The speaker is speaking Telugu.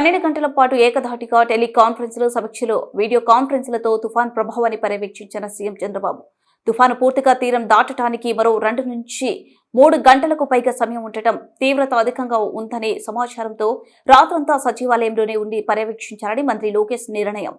పన్నెండు గంటల పాటు ఏకధాటిగా టెలికాన్ఫరెన్స్లు సమీక్షలు వీడియో కాన్ఫరెన్స్లతో తుఫాన్ ప్రభావాన్ని పర్యవేక్షించిన సీఎం చంద్రబాబు. తుఫాను పూర్తిగా తీరం దాటడానికి మరో రెండు నుంచి మూడు గంటలకు పైగా సమయం ఉండటం తీవ్రత అధికంగా ఉందనే సమాచారంతో రాత్రంతా సచివాలయంలోనే ఉండి పర్యవేక్షించాలని మంత్రి లోకేష్ నిర్ణయం.